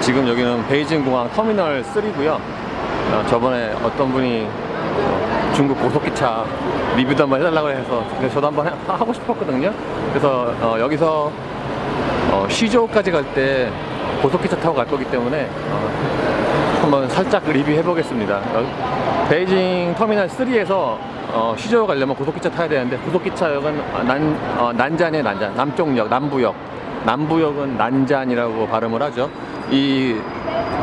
지금 여기는 베이징 공항 터미널 3고요. 저번에 어떤 분이 어, 중국 고속기차 리뷰도 한번 해달라고 해서 저도 한번 해- 하고 싶었거든요. 그래서 어, 여기서 어, 시조까지 갈 때 고속기차 타고 갈 거기 때문에 어, 한번 살짝 리뷰해 보겠습니다. 베이징 터미널 3에서 어, 시조 가려면 고속기차 타야 되는데 고속기차역은 난, 어, 난잔의 난잔, 남쪽역, 남부역. 남부역은 난잔이라고 발음을 하죠. 이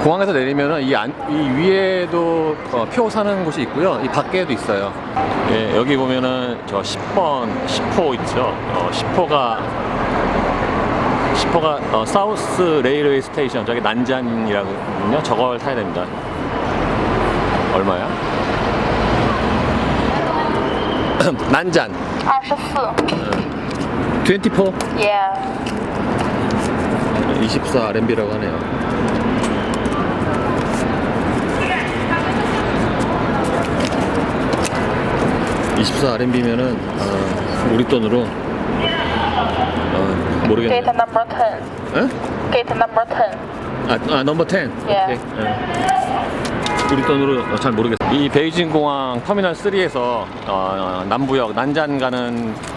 공항에서 내리면 이, 안, 이 위에도 어, 표 사는 곳이 있고요. 이 밖에도 있어요. 예, 여기 보면은 저 10번, 10호 있죠. 어, 10호가 10호가 어, 사우스 레일웨이 스테이션 저기 난잔이라고요. 저걸 타야 됩니다. 얼마야? 난잔. 24. 24. Yeah. 24 RMB라고 하네요. (24 RMB면은) 어, 우리 돈으로 어, 모르겠네. Gate number ten. 에? Gate number ten. 아, 아 넘버 10. 예. 예. 우리 돈으로 어, 잘 모르겠어. 이 베이징 공항 터미널 3에서 어, 남부역 난잔 가는 이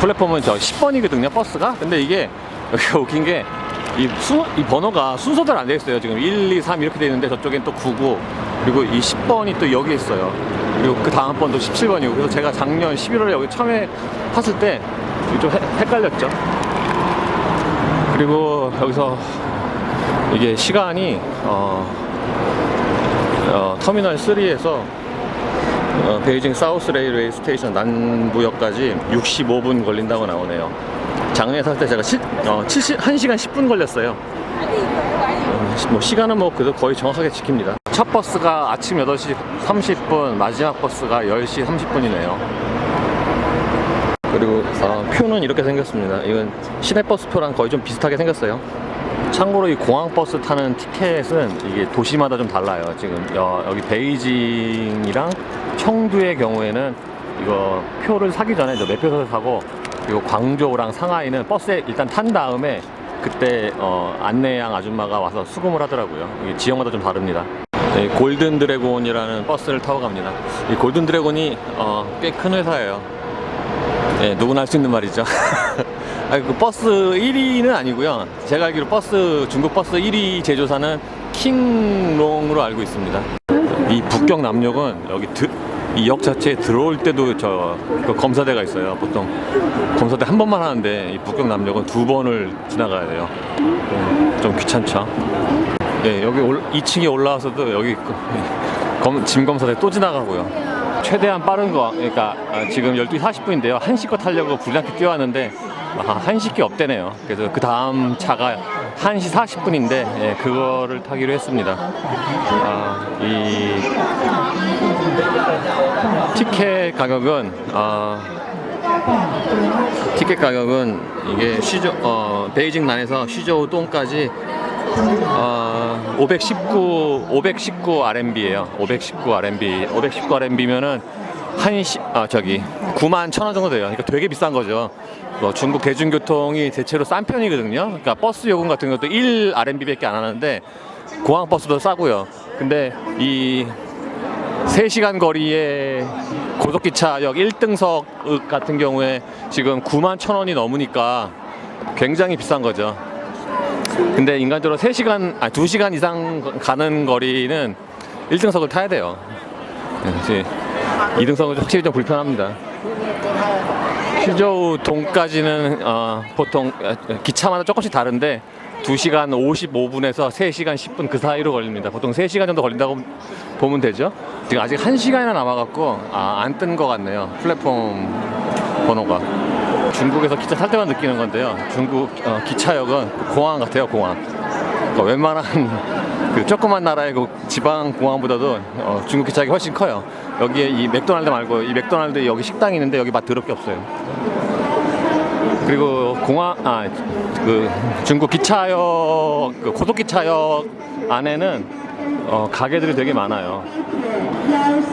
플랫폼은 저 10번이거든요, 버스가. 근데 이게 여기가 웃긴 게이 순, 이 번호가 순서대로 안돼 있어요. 지금 1, 2, 3 이렇게 돼 있는데 저쪽엔 또 9고 그리고 이 10번이 또 여기 있어요. 그리고 그 다음 번도 17번이고 그래서 제가 작년 11월에 여기 처음에 탔을 때 좀 헷갈렸죠. 그리고 여기서 이게 시간이 어, 어, 터미널 3에서 어, 베이징 사우스 레일웨이 스테이션 남부역까지 65분 걸린다고 나오네요. 작년에 탔을 때 제가 시, 어, 70, 1시간 10분 걸렸어요. 뭐 시간은 뭐 그래도 거의 정확하게 지킵니다. 첫 버스가 아침 8시 30분, 마지막 버스가 10시 30분이네요. 그리고 어, 표는 이렇게 생겼습니다. 이건 시내버스 표랑 거의 좀 비슷하게 생겼어요. 참고로 이 공항버스 타는 티켓은 이게 도시마다 좀 달라요. 지금 여, 여기 베이징이랑 청두의 경우에는 이거 표를 사기 전에 저 매표소에서 사고 그리고 광저우랑 상하이는 버스에 일단 탄 다음에 그때 어, 안내양 아줌마가 와서 수금을 하더라고요. 이게 지역마다 좀 다릅니다. 네, 골든 드래곤이라는 버스를 타고 갑니다. 이 골든 드래곤이 어, 꽤 큰 회사예요. 네, 누구나 할 수 있는 말이죠. 아니, 그 버스 1위는 아니고요. 제가 알기로 버스 중국 버스 1위 제조사는 킹롱으로 알고 있습니다. 이 북경 남역은 여기 이역 자체에 들어올 때도 저그 검사대가 있어요. 보통 검사대 한 번만 하는데 이 북경 남역은 두 번을 지나가야 돼요. 좀, 좀 귀찮죠. 네, 여기 올, 2층에 올라와서도 여기 그- 검, 짐 검사대 또 지나가고요. 최대한 빠른 거, 그러니까 아, 지금 12시 40분인데요. 한시 거 타려고 불량게 뛰어왔는데 아, 한시 게 없대네요. 그래서 그 다음 차가 1시 40분인데 그거를 타기로 했습니다. 아, 이 티켓 가격은 아, 티켓 가격은 이게 시저 어, 베이징 난에서 시저우 동까지 어, 519 519 RMB예요. 519 RMB. 519 RMB면은 한 시 아 저기 9만 천 원 정도 돼요. 그러니까 되게 비싼 거죠. 뭐 중국 대중교통이 대체로 싼 편이거든요. 그러니까 버스 요금 같은 것도 1 RMB밖에 안 하는데 공항 버스도 싸고요. 근데 이 3시간 거리에 고속기차역 1등석 같은 경우에 지금 9만 천 원이 넘으니까 굉장히 비싼 거죠. 근데 인간적으로 3시간, 아 2시간 이상 가는 거리는 1등석을 타야 돼요. 네, 이제 2등석은 확실히 좀 불편합니다. 시저우 동까지는 어, 보통 어, 기차마다 조금씩 다른데 2시간 55분에서 3시간 10분 그 사이로 걸립니다. 보통 3시간 정도 걸린다고 보면 되죠. 지금 아직 1시간이나 남아갖고 아, 안 뜬 것 같네요. 플랫폼 번호가. 중국에서 기차 탈 때만 느끼는 건데요. 중국 어, 기차역은 공항 같아요, 공항. 그러니까 웬만한 그 조그만 나라의 그 지방 공항보다도 어, 중국 기차역이 훨씬 커요. 여기에 이 맥도날드 말고 이 맥도날드 여기 식당이 있는데 여기 맛 더럽게 없어요. 그리고 공항 아 그 중국 기차역 그 고속기차역 안에는 어, 가게들이 되게 많아요.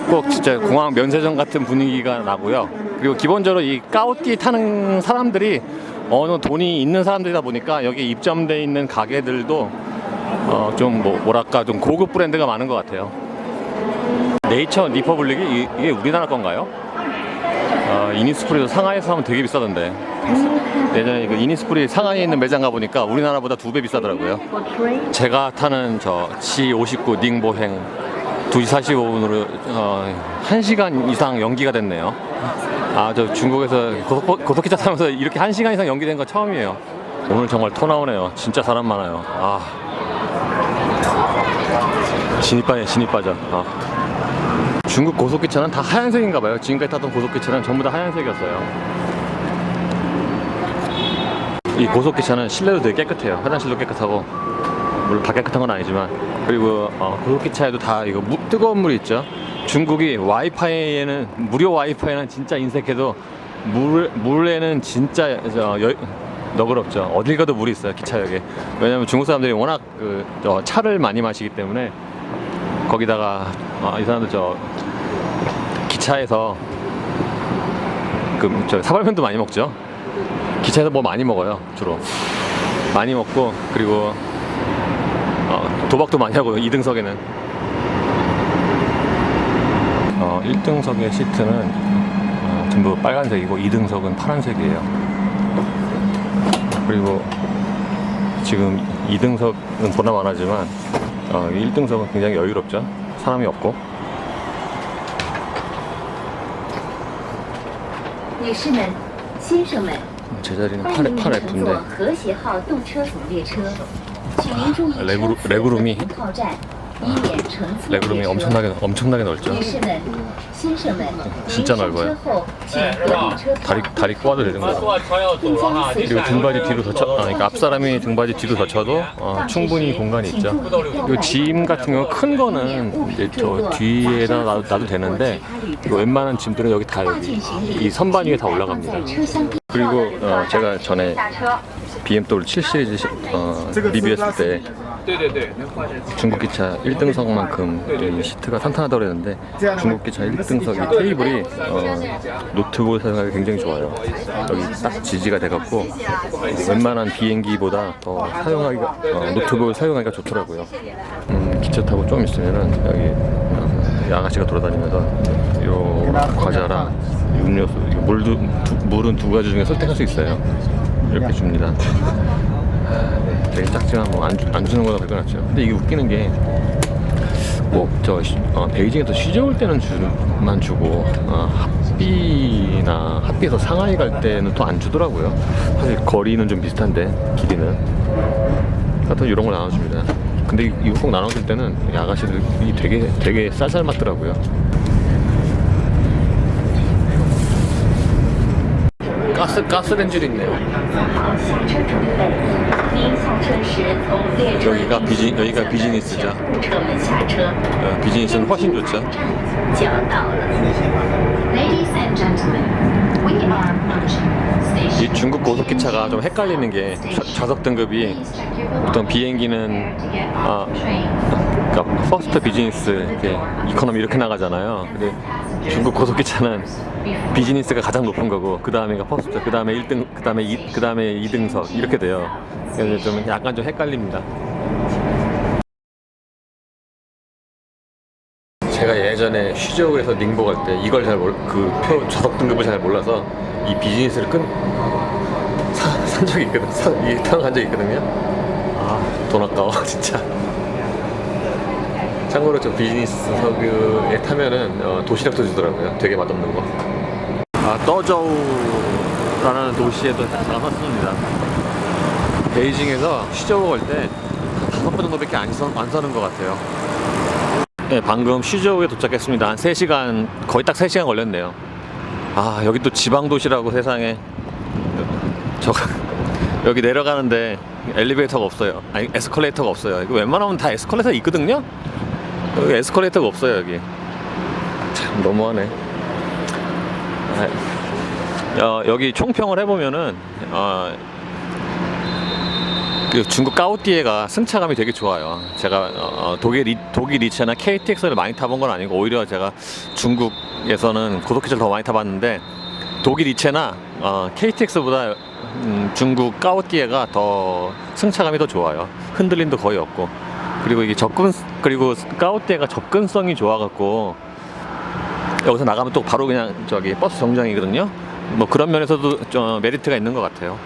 꼭 진짜 공항 면세점 같은 분위기가 나고요. 그리고 기본적으로 이 까오띠 타는 사람들이 어느 돈이 있는 사람들이다 보니까 여기 입점돼 있는 가게들도 어, 좀 뭐, 뭐랄까 좀 고급 브랜드가 많은 것 같아요. 네이처 리퍼블릭이 이- 이게 우리나라 건가요? 어, 이니스프리도 상하이에서 하면 되게 비싸던데. 예전에 그 이니스프리 상하이에 있는 매장 가보니까 우리나라보다 두 배 비싸더라고요. 제가 타는 저 G59 닝보행 2시 45분으로 어, 1시간 이상 연기가 됐네요. 아, 저 중국에서 고속, 고속기차 타면서 이렇게 1시간 이상 연기된 건 처음이에요. 오늘 정말 토 나오네요. 진짜 사람 많아요. 아. 진이 빠져. 아. 중국 고속기차는 다 하얀색인가 봐요. 지금까지 탔던 고속기차는 전부 다 하얀색이었어요. 이 고속기차는 실내도 되게 깨끗해요. 화장실도 깨끗하고 물론 다 깨끗한 건 아니지만 그리고 어, 고속기차에도 다 이거 무- 뜨거운 물 있죠. 중국이 와이파이에는 무료 와이파이는 진짜 인색해도 물 물에는 진짜 저, 여, 너그럽죠. 어딜 가도 물이 있어요 기차역에. 왜냐면 중국 사람들이 워낙 그, 저, 차를 많이 마시기 때문에 거기다가 어, 이 사람들 저 기차에서 그 저 사발면도 많이 먹죠. 기차에서 뭐 많이 먹어요 주로. 많이 먹고 그리고 어, 도박도 많이 하고 2등석에는. 어, 1등석의 시트는 어, 전부 빨간색이고 2등석은 파란색이에요. 그리고 지금 2등석은 보나 마나지만 어, 1등석은 굉장히 여유롭죠 사람이 없고 女士们、先生们， 제자리는 欢 8, 迎您 8乘 F인데 坐和谐号动车组列车，请您注意 레그루 车 레그룸이 次靠站，以免乘错 레그룸이 엄청나게 엄청나게 넓죠. 진짜 넓어요. 다리 다리 꼬아도 되는 거. 그리고 등받이 뒤로 젖혀, 아, 그러니까 앞 사람이 등받이 뒤로 젖혀도 어, 충분히 공간이 있죠. 짐 같은 경우 큰 거는 이제 저 뒤에다 놔도, 놔도 되는데 그 웬만한 짐들은 여기 다 여기 이 선반 위에 다 올라갑니다. 그리고 어, 제가 전에 BMW 7 시리즈 어, 리뷰했을 때 중국 기차 1등석만큼 이 시트가 탄탄하다고 그랬는데 중국 기차 1등석 이 테이블이 어, 노트북 사용하기 굉장히 좋아요. 여기 딱 지지가 돼갖고 웬만한 비행기보다 더 사용하기가 어, 노트북을 사용하기가 좋더라고요. 음, 기차 타고 좀 있으면은 여기 어, 이 아가씨가 돌아다니면서 요 과자랑 음료수, 이거 물도 두, 물은 두 가지 중에 선택할 수 있어요. 이렇게 줍니다. 되게 작지만 뭐 안 안 주는 거나 별거 낫죠. 근데 이게 웃기는 게 뭐저 어, 베이징에서 쉬져 올 때는 주만 주고 어, 합비나 합비에서 상하이 갈 때는 또 안 주더라고요. 사실 거리는 좀 비슷한데 길이는 하여튼 이런 걸 나눠줍니다. 근데 이- 이거 꼭 나눠줄 때는 이 아가씨들이 되게 되게 쌀쌀 맞더라고요. 가스 가스렌지도 있네요. 여기가 비즈 여기가 비즈니스죠. 어, 비즈니스는 훨씬 좋죠. 이 중국 고속기차가 좀 헷갈리는 게 좌석 등급이 보통 비행기는 아, 그러니까 퍼스트 비즈니스 이렇게 이코노미 이렇게 나가잖아요. 근데 중국 고속기차는 비즈니스가 가장 높은 거고 그 다음에가 퍼스트, 그 다음에 1등, 그 다음에 그 다음에 2등석 이렇게 돼요. 그래서 좀 약간 좀 헷갈립니다. 제가 예전에 쉬저우에서 닝보 갈 때 이걸 잘 몰, 그표 좌석 등급을 잘 몰라서 이 비즈니스를 끈, 사, 산 적이 있거든. 사, 이 타고 간 적이 있거든요. 아, 돈 아까워, 진짜. 참고로 저 비즈니스석에 타면은 어, 도시락도 주더라고요. 되게 맛없는 거. 아, 떠저우라는 도시에도 나섰습니다. 베이징에서 쉬저우 갈때 다섯 번 정도밖에 안, 서, 안 서는 것 같아요. 네, 방금 쉬저우에 도착했습니다. 한 3시간, 거의 딱 3시간 걸렸네요. 아, 여기 또 지방 도시라고 세상에. 저, 여기 내려가는데 엘리베이터가 없어요. 아니, 에스컬레이터가 없어요. 이거 웬만하면 다 에스컬레이터 있거든요? 여기 에스컬레이터가 없어요, 여기. 참, 너무하네. 아, 어, 여기 총평을 해보면은, 어, 그 중국 까오띠에가 승차감이 되게 좋아요. 제가 어, 독일 리, 독일 리체나 KTX를 많이 타본 건 아니고 오히려 제가 중국에서는 고속기차를 더 많이 타봤는데 독일 리체나 어, KTX보다 음, 중국 까오띠에가 더 승차감이 더 좋아요. 흔들림도 거의 없고 그리고 이게 접근 그리고 까오띠에가 접근성이 좋아갖고 여기서 나가면 또 바로 그냥 저기 버스 정류장이거든요. 뭐 그런 면에서도 좀 메리트가 있는 것 같아요.